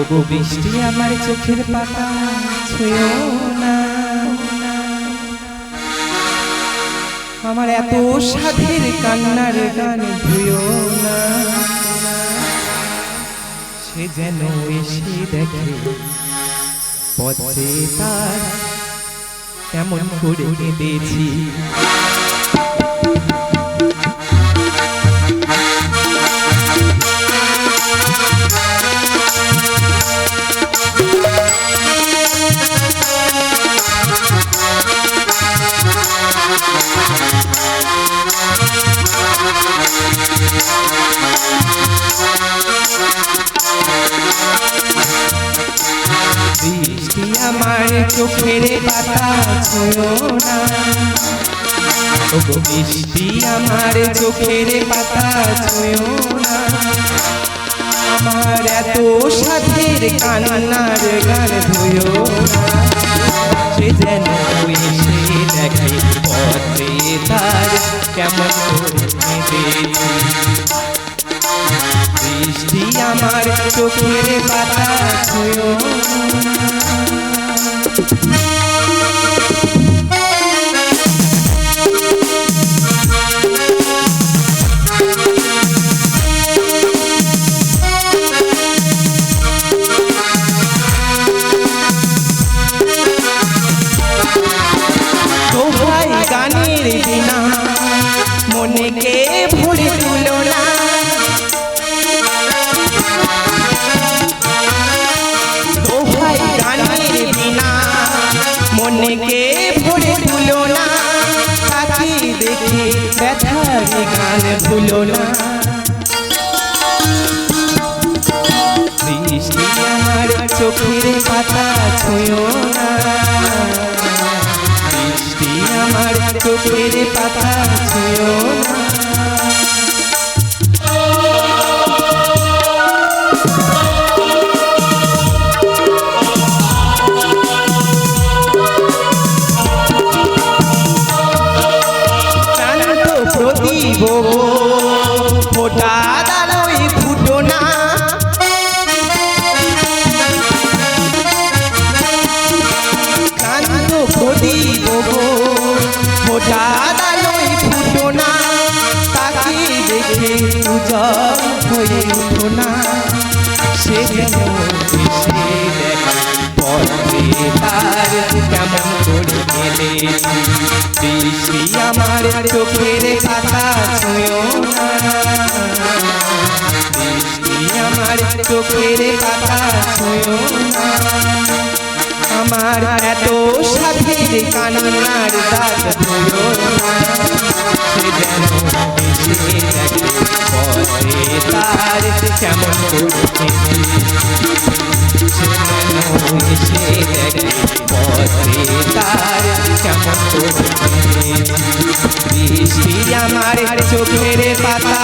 ওগো বৃষ্টি আমার চোখের পাতা ছুঁয়ো না। আমার এত সাধের কান্নার গান ভুয়ো না। সে যেন এসে দেখে পথে তার কেমন করে কেঁদেছি। বৃষ্টি আমার চোখের পাতা ছুঁয়ো না। বৃষ্টি আমার চোখের পাতা ছুঁয়ো না। আমার এত সাথের কান্নার গান ধুয়ো সে যেন এসে দেখে পথে তার কেমন আমার চোখের পাতা ছুঁয়ো গানের বিনা মনে কে ব্যথার গান ভুলো না। বৃষ্টি আমার চোখের পাতা ছুঁয়ো না। বৃষ্টি আমার চোখের পাতা ছুঁয়ো না। প্রদীপ ফোটা দাঁড়োই ফুটো না। শান্ত প্রদীপ ফোটা দাঁড়োই ফুটো না। তাকে না। বৃষ্টি আমার চোখের পাতা ছুঁয়ো না। বৃষ্টি আমার চোখের পাতা ছুঁয়ো আমার এত সাথের কান্নার দাগ ধুলো না। সে যেন পথে তার কেমন করে কেঁদেছি সে যেন এসে দেখে পথে তার কেমন করে বৃষ্টি আমার চোখের পাতা